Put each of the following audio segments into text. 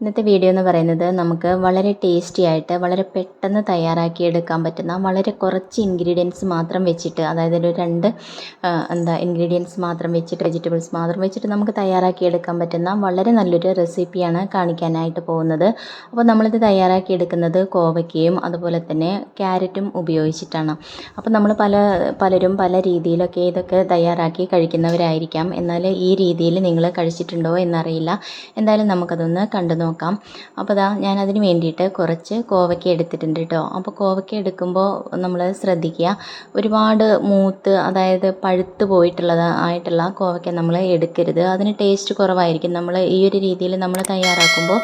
ഇന്നത്തെ വീഡിയോ എന്ന് പറയുന്നത് നമുക്ക് വളരെ ടേസ്റ്റി ആയിട്ട് വളരെ പെട്ടെന്ന് തയ്യാറാക്കി എടുക്കാൻ പറ്റുന്ന വളരെ കുറച്ച് ഇൻഗ്രീഡിയൻസ് മാത്രം വെച്ചിട്ട് അതായത് ഒരു രണ്ട് എന്താ ഇൻഗ്രീഡിയൻസ് മാത്രം വെച്ചിട്ട് വെജിറ്റബിൾസ് മാത്രം വെച്ചിട്ട് നമുക്ക് തയ്യാറാക്കി എടുക്കാൻ പറ്റുന്ന വളരെ നല്ലൊരു റെസിപ്പിയാണ് കാണിക്കാനായിട്ട് പോകുന്നത്. അപ്പോൾ നമ്മളിത് തയ്യാറാക്കി എടുക്കുന്നത് കോവയ്ക്കയും അതുപോലെ തന്നെ ക്യാരറ്റും ഉപയോഗിച്ചിട്ടാണ്. അപ്പോൾ നമ്മൾ പല പലരും പല രീതിയിലൊക്കെ ഇതൊക്കെ തയ്യാറാക്കി കഴിക്കുന്നവരായിരിക്കാം. എന്നാൽ ഈ രീതിയിൽ നിങ്ങൾ കഴിച്ചിട്ടുണ്ടോ എന്നറിയില്ല. എന്തായാലും നമുക്കതൊന്ന് കണ്ടു നോക്കാം. അപ്പോൾ ദാ ഞാൻ അതിന് വേണ്ടിയിട്ട് കുറച്ച് കോവയ്ക്ക എടുത്തിട്ടുണ്ട് കേട്ടോ അപ്പോൾ കോവയ്ക്ക എടുക്കുമ്പോൾ നമ്മൾ ശ്രദ്ധിക്കുക. ഒരുപാട് മൂത്ത് അതായത് പഴുത്ത് പോയിട്ടുള്ളത് ആയിട്ടുള്ള കോവയ്ക്ക നമ്മൾ എടുക്കരുത്. അതിന് ടേസ്റ്റ് കുറവായിരിക്കും. നമ്മൾ ഈ ഒരു രീതിയിൽ നമ്മൾ തയ്യാറാക്കുമ്പോൾ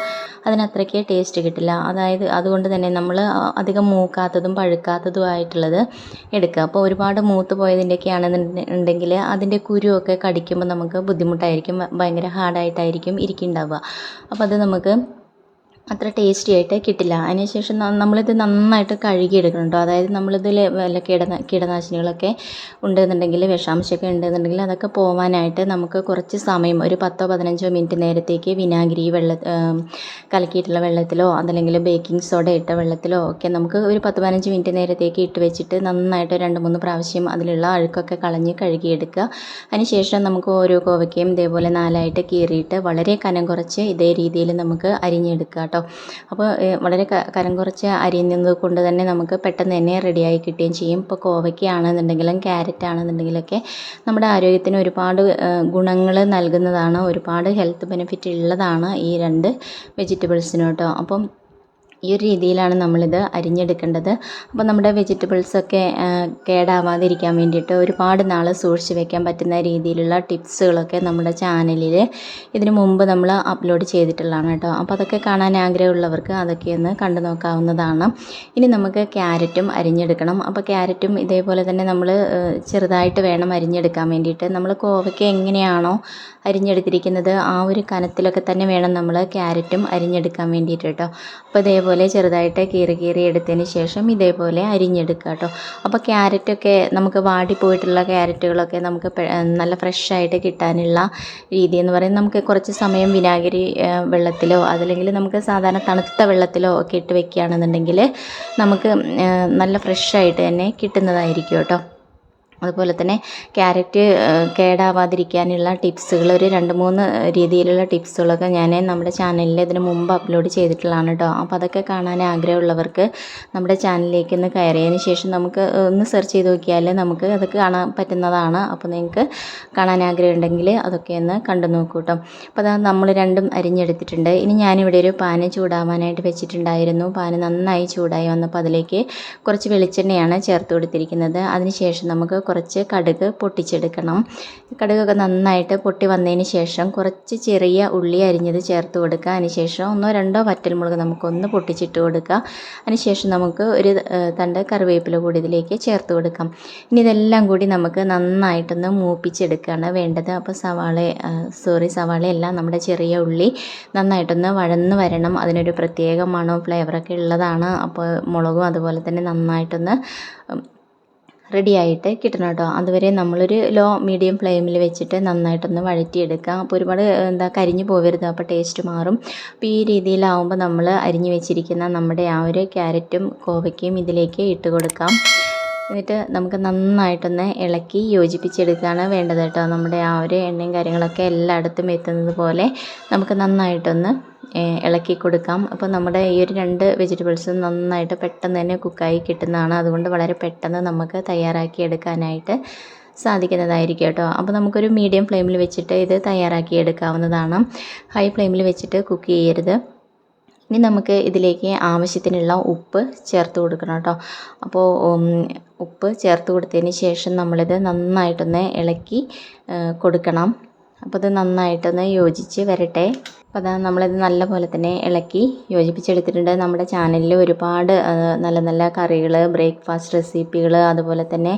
അതിനത്രയ്ക്ക് ടേസ്റ്റ് കിട്ടില്ല. അതായത് അതുകൊണ്ട് തന്നെ നമ്മൾ അധികം മൂക്കാത്തതും പഴുക്കാത്തതും ആയിട്ടുള്ളത് എടുക്കുക. അപ്പോൾ ഒരുപാട് മൂത്ത് പോയതിന്റെയൊക്കെ ആണെന്നുണ്ടെങ്കിൽ അതിന്റെ കുരുവൊക്കെ കടിക്കുമ്പോൾ നമുക്ക് ബുദ്ധിമുട്ടായിരിക്കും. ഭയങ്കര ഹാർഡായിട്ടായിരിക്കും ഇരിക്കുന്നുണ്ടാവുക അപ്പോൾ അത് നമുക്ക് അത്ര ടേസ്റ്റി ആയിട്ട് കിട്ടില്ല. അതിനുശേഷം നമ്മളിത് നന്നായിട്ട് കഴുകിയെടുക്കണം കേട്ടോ അതായത് നമ്മളിതിൽ വല്ല കീടന കീടനാശിനികളൊക്കെ ഉണ്ടെന്നുണ്ടെങ്കിൽ വിഷാംശമൊക്കെ ഉണ്ടെന്നുണ്ടെങ്കിൽ അതൊക്കെ പോവാനായിട്ട് നമുക്ക് കുറച്ച് സമയം ഒരു പത്തോ പതിനഞ്ചോ മിനിറ്റ് നേരത്തേക്ക് വിനാഗിരി വെള്ള കലക്കിയിട്ടുള്ള വെള്ളത്തിലോ അതല്ലെങ്കിൽ ബേക്കിംഗ് സോഡ ഇട്ട വെള്ളത്തിലോ ഒക്കെ നമുക്ക് ഒരു പത്ത് പതിനഞ്ച് മിനിറ്റ് നേരത്തേക്ക് ഇട്ട് വെച്ചിട്ട് നന്നായിട്ട് രണ്ട് മൂന്ന് പ്രാവശ്യം അതിലുള്ള അഴുക്കൊക്കെ കളഞ്ഞ് കഴുകിയെടുക്കുക. അതിനുശേഷം നമുക്ക് ഓരോ കോവയ്ക്കയും ഇതേപോലെ നാലായിട്ട് കീറിയിട്ട് വളരെ കനം കുറച്ച് ഇതേ രീതിയിൽ നമുക്ക് അരിഞ്ഞെടുക്കുക കേട്ടോ. അപ്പോൾ വളരെ കരം കുറച്ച് അരിയുന്നത് കൊണ്ട് തന്നെ നമുക്ക് പെട്ടെന്ന് തന്നെ റെഡിയായി കിട്ടുകയും ചെയ്യും. ഇപ്പോൾ കോവയ്ക്കാണെന്നുണ്ടെങ്കിലും ക്യാരറ്റ് ആണെന്നുണ്ടെങ്കിലൊക്കെ നമ്മുടെ ആരോഗ്യത്തിന് ഒരുപാട് ഗുണങ്ങൾ നൽകുന്നതാണ് ഒരുപാട് ഹെൽത്ത് ബെനിഫിറ്റ് ഉള്ളതാണ് ഈ രണ്ട് വെജിറ്റബിൾസിനും കേട്ടോ. അപ്പം ഈ ഒരു രീതിയിലാണ് നമ്മളിത് അരിഞ്ഞെടുക്കേണ്ടത്. അപ്പോൾ നമ്മുടെ വെജിറ്റബിൾസൊക്കെ കേടാവാതിരിക്കാൻ വേണ്ടിയിട്ട് ഒരുപാട് നാൾ സൂക്ഷിച്ച് വെക്കാൻ പറ്റുന്ന രീതിയിലുള്ള ടിപ്സുകളൊക്കെ നമ്മുടെ ചാനലിൽ ഇതിനു മുമ്പ് നമ്മൾ അപ്ലോഡ് ചെയ്തിട്ടുള്ളതാണ് കേട്ടോ. അപ്പോൾ അതൊക്കെ കാണാൻ ആഗ്രഹമുള്ളവർക്ക് അതൊക്കെ ഒന്ന് കണ്ടു നോക്കാവുന്നതാണ്. ഇനി നമുക്ക് ക്യാരറ്റും അരിഞ്ഞെടുക്കണം. അപ്പോൾ ക്യാരറ്റും ഇതേപോലെ തന്നെ നമ്മൾ ചെറുതായിട്ട് വേണം അരിഞ്ഞെടുക്കാൻ വേണ്ടിയിട്ട്. നമ്മൾ കോവയ്ക്ക് എങ്ങനെയാണോ അരിഞ്ഞെടുത്തിരിക്കുന്നത് ആ ഒരു കനത്തിലൊക്കെ തന്നെ വേണം നമ്മൾ ക്യാരറ്റും അരിഞ്ഞെടുക്കാൻ വേണ്ടിയിട്ട് കേട്ടോ. അപ്പോൾ ഇതേപോലെ ചെറുതായിട്ട് കീറി കീറി എടുത്തതിന് ശേഷം ഇതേപോലെ അരിഞ്ഞെടുക്കുക കേട്ടോ. അപ്പോൾ ക്യാരറ്റൊക്കെ നമുക്ക് വാടിപ്പോയിട്ടുള്ള ക്യാരറ്റുകളൊക്കെ നമുക്ക് നല്ല ഫ്രഷായിട്ട് കിട്ടാനുള്ള രീതി എന്ന് പറയുന്നത് നമുക്ക് കുറച്ച് സമയം വിനാഗിരി വെള്ളത്തിലോ അതല്ലെങ്കിൽ നമുക്ക് സാധാരണ തണുത്ത വെള്ളത്തിലോ ഒക്കെ ഇട്ട് വെക്കുകയാണെന്നുണ്ടെങ്കിൽ നമുക്ക് നല്ല ഫ്രഷായിട്ട് തന്നെ കിട്ടുന്നതായിരിക്കും കേട്ടോ. അതുപോലെ തന്നെ ക്യാരറ്റ് കേടാവാതിരിക്കാനുള്ള ടിപ്സുകൾ ഒരു രണ്ട് മൂന്ന് രീതിയിലുള്ള ടിപ്സുകളൊക്കെ ഞാൻ നമ്മുടെ ചാനലിൽ ഇതിന് മുമ്പ് അപ്ലോഡ് ചെയ്തിട്ടുള്ളതാണ് കേട്ടോ അപ്പോൾ അതൊക്കെ കാണാൻ ആഗ്രഹമുള്ളവർക്ക് നമ്മുടെ ചാനലിലേക്ക് ഒന്ന് കയറിയതിന് ശേഷം നമുക്ക് ഒന്ന് സെർച്ച് ചെയ്ത് നോക്കിയാൽ നമുക്ക് അതൊക്കെ കാണാൻ പറ്റുന്നതാണ്. അപ്പോൾ നിങ്ങൾക്ക് കാണാൻ ആഗ്രഹമുണ്ടെങ്കിൽ അതൊക്കെ ഒന്ന് കണ്ടു നോക്കൂ കേട്ടോ അപ്പോൾ അതാ നമ്മൾ രണ്ടും അരിഞ്ഞെടുത്തിട്ടുണ്ട്. ഇനി ഞാനിവിടെ ഒരു പാന് ചൂടാവാനായിട്ട് വെച്ചിട്ടുണ്ടായിരുന്നു. പാന് നന്നായി ചൂടായി വന്നപ്പോൾ അതിലേക്ക് കുറച്ച് വെളിച്ചെണ്ണയാണ് ചേർത്ത് കൊടുത്തിരിക്കുന്നത്. അതിനുശേഷം നമുക്ക് കുറച്ച് കടുക് പൊട്ടിച്ചെടുക്കണം. കടുകൊക്കെ നന്നായിട്ട് പൊട്ടി വന്നതിന് ശേഷം കുറച്ച് ചെറിയ ഉള്ളി അരിഞ്ഞത് ചേർത്ത് കൊടുക്കുക. അതിനുശേഷം ഒന്നോ രണ്ടോ വറ്റൽമുളക് നമുക്കൊന്ന് പൊട്ടിച്ചിട്ട് കൊടുക്കുക. അതിനുശേഷം നമുക്ക് ഒരു തണ്ട് കറിവേപ്പില കൂടി ഇതിലേക്ക് ചേർത്ത് കൊടുക്കാം. ഇനി ഇതെല്ലാം കൂടി നമുക്ക് നന്നായിട്ടൊന്ന് മൂപ്പിച്ചെടുക്കുകയാണ് വേണ്ടത്. അപ്പോൾ സവാള സോറി സവാളയല്ല നമ്മുടെ ചെറിയ ഉള്ളി നന്നായിട്ടൊന്ന് വഴന്ന് വരണം. അതിനൊരു പ്രത്യേക മണവും ഫ്ലേവറൊക്കെ ഉള്ളതാണ്. അപ്പോൾ മുളകും അതുപോലെ തന്നെ നന്നായിട്ടൊന്ന് റെഡിയായിട്ട് കിട്ടണം കേട്ടോ. അതുവരെ നമ്മളൊരു ലോ മീഡിയം ഫ്ലെയിമിൽ വെച്ചിട്ട് നന്നായിട്ടൊന്ന് വഴറ്റിയെടുക്കുക അപ്പോൾ ഒരുപാട് എന്താ കരിഞ്ഞു പോകരുത് അപ്പോൾ ടേസ്റ്റ് മാറും. അപ്പോൾ ഈ രീതിയിലാവുമ്പോൾ നമ്മൾ അരിഞ്ഞു വെച്ചിരിക്കുന്ന നമ്മുടെ ആ ഒരു ക്യാരറ്റും കോവയ്ക്കയും ഇതിലേക്ക് ഇട്ട് കൊടുക്കാം. എന്നിട്ട് നമുക്ക് നന്നായിട്ടൊന്ന് ഇളക്കി യോജിപ്പിച്ചെടുക്കുകയാണ് വേണ്ടത് കേട്ടോ. നമ്മുടെ ആ ഒരു എണ്ണയും കാര്യങ്ങളൊക്കെ എല്ലായിടത്തും എത്തുന്നത് പോലെ നമുക്ക് നന്നായിട്ടൊന്ന് ഇളക്കി കൊടുക്കാം. അപ്പോൾ നമ്മുടെ ഈ ഒരു രണ്ട് വെജിറ്റബിൾസും നന്നായിട്ട് പെട്ടെന്ന് തന്നെ കുക്കായി കിട്ടുന്നതാണ്. അതുകൊണ്ട് വളരെ പെട്ടെന്ന് നമുക്ക് തയ്യാറാക്കി എടുക്കാനായിട്ട് സാധിക്കുന്നതായിരിക്കും കേട്ടോ. അപ്പോൾ നമുക്കൊരു മീഡിയം ഫ്ലെയിമിൽ വെച്ചിട്ട് ഇത് തയ്യാറാക്കി എടുക്കാവുന്നതാണ്. ഹൈ ഫ്ലെയിമിൽ വെച്ചിട്ട് കുക്ക് ചെയ്യരുത്. ഇനി നമുക്ക് ഇതിലേക്ക് ആവശ്യത്തിനുള്ള ഉപ്പ് ചേർത്ത് കൊടുക്കണം കേട്ടോ. അപ്പോൾ ഉപ്പ് ചേർത്ത് കൊടുത്തതിന് ശേഷം നമ്മളിത് നന്നായിട്ടൊന്ന് ഇളക്കി കൊടുക്കണം. അപ്പോൾ ഇത് നന്നായിട്ടൊന്ന് യോജിച്ച് വരട്ടെ. അപ്പോൾ അതാ നമ്മളിത് നല്ലപോലെ തന്നെ ഇളക്കി യോജിപ്പിച്ചെടുത്തിട്ടുണ്ട്. നമ്മുടെ ചാനലിൽ ഒരുപാട് നല്ല നല്ല കറികൾ ബ്രേക്ക്ഫാസ്റ്റ് റെസിപ്പികൾ അതുപോലെ തന്നെ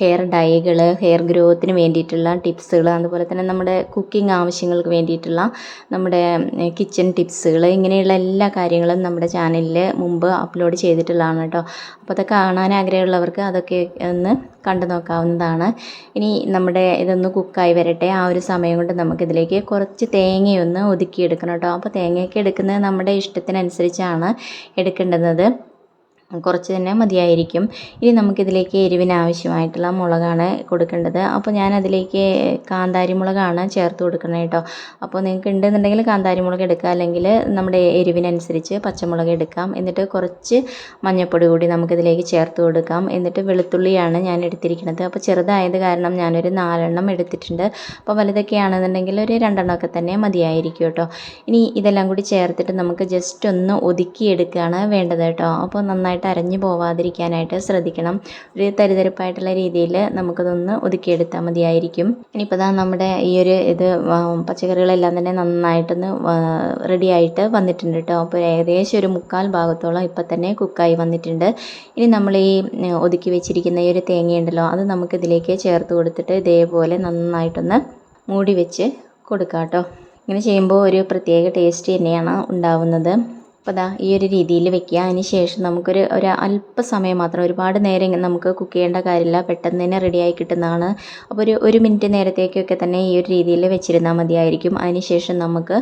ഹെയർ ഡൈകൾ ഹെയർ ഗ്രോത്തിന് വേണ്ടിയിട്ടുള്ള ടിപ്സുകൾ അതുപോലെ തന്നെ നമ്മുടെ കുക്കിംഗ് ആവശ്യങ്ങൾക്ക് വേണ്ടിയിട്ടുള്ള നമ്മുടെ കിച്ചൺ ടിപ്സുകൾ ഇങ്ങനെയുള്ള എല്ലാ കാര്യങ്ങളും നമ്മുടെ ചാനലിൽ മുമ്പ് അപ്ലോഡ് ചെയ്തിട്ടുള്ളതാണ് കേട്ടോ. അപ്പോൾ അതൊക്കെ കാണാൻ ആഗ്രഹമുള്ളവർക്ക് അതൊക്കെ ഒന്ന് കണ്ടു നോക്കാവുന്നതാണ്. ഇനി നമ്മുടെ ഇതൊന്ന് കുക്കായി വരട്ടെ. ആ ഒരു സമയം കൊണ്ട് നമുക്കിതിലേക്ക് കുറച്ച് തേങ്ങയൊന്ന് ഒതുക്കിയെടുക്കണം കേട്ടോ. അപ്പോൾ തേങ്ങയൊക്കെ എടുക്കുന്നത് നമ്മുടെ ഇഷ്ടത്തിനനുസരിച്ചാണ് എടുക്കേണ്ടുന്നത്. കുറച്ച് തന്നെ മതിയായിരിക്കും. ഇനി നമുക്കിതിലേക്ക് എരിവിന് ആവശ്യമായിട്ടുള്ള മുളകാണ് കൊടുക്കേണ്ടത്. അപ്പോൾ ഞാൻ അതിലേക്ക് കാന്താരി മുളകാണ് ചേർത്ത് കൊടുക്കുന്നത് കേട്ടോ. അപ്പോൾ നിങ്ങൾക്ക് ഉണ്ടെന്നുണ്ടെങ്കിൽ കാന്താരി മുളക് എടുക്കുക. അല്ലെങ്കിൽ നമ്മുടെ എരിവിനനുസരിച്ച് പച്ചമുളക് എടുക്കാം. എന്നിട്ട് കുറച്ച് മഞ്ഞൾപ്പൊടി കൂടി നമുക്കിതിലേക്ക് ചേർത്ത് കൊടുക്കാം. എന്നിട്ട് വെളുത്തുള്ളിയാണ് ഞാൻ എടുത്തിരിക്കുന്നത്. അപ്പോൾ ചെറുതായത് കാരണം ഞാനൊരു നാലെണ്ണം എടുത്തിട്ടുണ്ട്. അപ്പോൾ വലുതൊക്കെ ആണെന്നുണ്ടെങ്കിൽ ഒരു രണ്ടെണ്ണമൊക്കെ തന്നെ മതിയായിരിക്കും കേട്ടോ. ഇനി ഇതെല്ലാം കൂടി ചേർത്തിട്ട് നമുക്ക് ജസ്റ്റ് ഒന്ന് ഒതുക്കിയെടുക്കുകയാണ് വേണ്ടത് കേട്ടോ. അപ്പോൾ നന്നായിട്ട് അരഞ്ഞു പോവാതിരിക്കാനായിട്ട് ശ്രദ്ധിക്കണം. ഒരു തരിതരിപ്പായിട്ടുള്ള രീതിയിൽ നമുക്കതൊന്ന് ഒതുക്കിയെടുത്താൽ മതിയായിരിക്കും. ഇനിയിപ്പോൾ ഇതാ നമ്മുടെ ഈ ഒരു ഇത് പച്ചക്കറികളെല്ലാം തന്നെ നന്നായിട്ടൊന്ന് റെഡി ആയിട്ട് വന്നിട്ടുണ്ട് കേട്ടോ അപ്പോൾ ഏകദേശം ഒരു മുക്കാൽ ഭാഗത്തോളം ഇപ്പം തന്നെ കുക്കായി വന്നിട്ടുണ്ട്. ഇനി നമ്മൾ ഈ ഒതുക്കി വെച്ചിരിക്കുന്ന ഈ ഒരു തേങ്ങയുണ്ടല്ലോ അത് നമുക്കിതിലേക്ക് ചേർത്ത് കൊടുത്തിട്ട് ഇതേപോലെ നന്നായിട്ടൊന്ന് മൂടി വെച്ച് കൊടുക്കാം കേട്ടോ ഇങ്ങനെ ചെയ്യുമ്പോൾ ഒരു പ്രത്യേക ടേസ്റ്റ് തന്നെയാണ് ഉണ്ടാവുന്നത്. അപ്പോൾ ദാ ഈ ഒരു രീതിയിൽ വെക്കുക. അതിന് ശേഷം നമുക്കൊരു ഒരു അല്പസമയം മാത്രം ഒരുപാട് നേരം നമുക്ക് കുക്ക് ചെയ്യേണ്ട കാര്യമില്ല. പെട്ടെന്ന് തന്നെ റെഡിയായി കിട്ടുന്നതാണ്. അപ്പോൾ ഒരു ഒരു മിനിറ്റ് നേരത്തേക്കൊക്കെ തന്നെ ഈ ഒരു രീതിയിൽ വെച്ചിരുന്നാൽ മതിയായിരിക്കും. അതിന് ശേഷം നമുക്ക്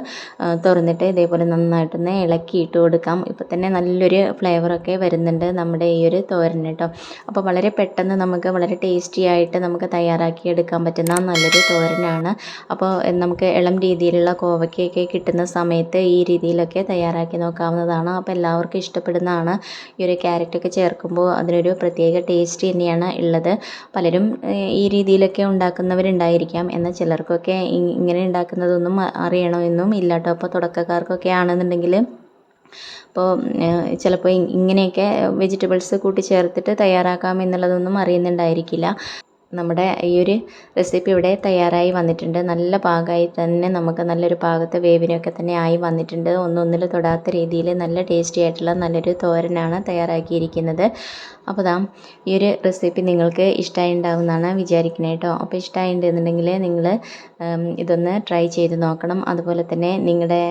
തുറന്നിട്ട് ഇതേപോലെ നന്നായിട്ടൊന്ന് ഇളക്കി ഇട്ട് കൊടുക്കാം. ഇപ്പോൾ തന്നെ നല്ലൊരു ഫ്ലേവറൊക്കെ വരുന്നുണ്ട് നമ്മുടെ ഈ ഒരു തോരൻ കേട്ടോ അപ്പോൾ വളരെ പെട്ടെന്ന് നമുക്ക് വളരെ ടേസ്റ്റി ആയിട്ട് നമുക്ക് തയ്യാറാക്കി എടുക്കാൻ പറ്റുന്ന നല്ലൊരു തോരനാണ്. അപ്പോൾ നമുക്ക് ഇളം രീതിയിലുള്ള കോവയ്ക്കൊക്കെ കിട്ടുന്ന സമയത്ത് ഈ രീതിയിലൊക്കെ തയ്യാറാക്കി നോക്കാവുന്നതാണ് അപ്പോൾ എല്ലാവർക്കും ഇഷ്ടപ്പെടുന്നതാണ് ഈ ഒരു ക്യാരറ്റൊക്കെ ചേർക്കുമ്പോൾ അതിനൊരു പ്രത്യേക ടേസ്റ്റ് തന്നെയാണ് ഉള്ളത്. പലരും ഈ രീതിയിലൊക്കെ ഉണ്ടാക്കുന്നവരുണ്ടായിരിക്കാം. എന്നാൽ ചിലർക്കൊക്കെ ഇങ്ങനെ ഉണ്ടാക്കുന്നതൊന്നും അറിയണമെന്നും ഇല്ലാട്ടോ അപ്പോൾ തുടക്കക്കാർക്കൊക്കെ ആണെന്നുണ്ടെങ്കിൽ അപ്പോൾ ചിലപ്പോൾ ഇങ്ങനെയൊക്കെ വെജിറ്റബിൾസ് കൂട്ടി ചേർത്തിട്ട് തയ്യാറാക്കാം എന്നുള്ളതൊന്നും അറിയുന്നുണ്ടായിരിക്കില്ല. നമ്മുടെ ഈ ഒരു റെസിപ്പി ഇവിടെ തയ്യാറായി വന്നിട്ടുണ്ട്. നല്ല പാകമായി തന്നെ നമുക്ക് നല്ലൊരു പാകത്തെ വേവിനൊക്കെ തന്നെ ആയി വന്നിട്ടുണ്ട്. ഒന്നൊന്നിൽ തൊടാത്ത രീതിയിൽ നല്ല ടേസ്റ്റി ആയിട്ടുള്ള നല്ലൊരു തോരനാണ് തയ്യാറാക്കിയിരിക്കുന്നത്. അപ്പോൾ ദാ ഈ ഒരു റെസിപ്പി നിങ്ങൾക്ക് ഇഷ്ടമായി ഉണ്ടാവുമെന്നാണ് വിചാരിക്കുന്നത് കേട്ടോ അപ്പോൾ ഇഷ്ടമായിട്ടുണ്ടെന്നുണ്ടെങ്കിൽ നിങ്ങൾ ഇതൊന്ന് ട്രൈ ചെയ്ത് നോക്കണം. അതുപോലെ തന്നെ നിങ്ങളുടെ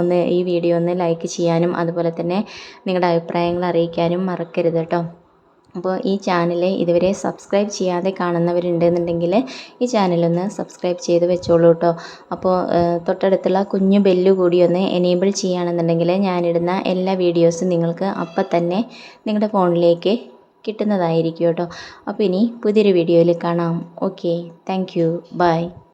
ഒന്ന് ഈ വീഡിയോ ഒന്ന് ലൈക്ക് ചെയ്യാനും അതുപോലെ തന്നെ നിങ്ങളുടെ അഭിപ്രായങ്ങൾ അറിയിക്കാനും മറക്കരുത് കേട്ടോ അപ്പോൾ ഈ ചാനൽ ഇതുവരെ സബ്സ്ക്രൈബ് ചെയ്യാതെ കാണുന്നവരുണ്ടെന്നുണ്ടെങ്കിൽ ഈ ചാനലൊന്ന് സബ്സ്ക്രൈബ് ചെയ്ത് വെച്ചോളൂ കേട്ടോ. അപ്പോൾ തൊട്ടടുത്തുള്ള കുഞ്ഞു ബെല്ല് കൂടി ഒന്ന് എനേബിൾ ചെയ്യുകയാണെന്നുണ്ടെങ്കിൽ ഞാനിടുന്ന എല്ലാ വീഡിയോസും നിങ്ങൾക്ക് അപ്പം തന്നെ നിങ്ങളുടെ ഫോണിലേക്ക് കിട്ടുന്നതായിരിക്കും കേട്ടോ. അപ്പോൾ ഇനി പുതിയൊരു വീഡിയോയിൽ കാണാം. Okay thank you by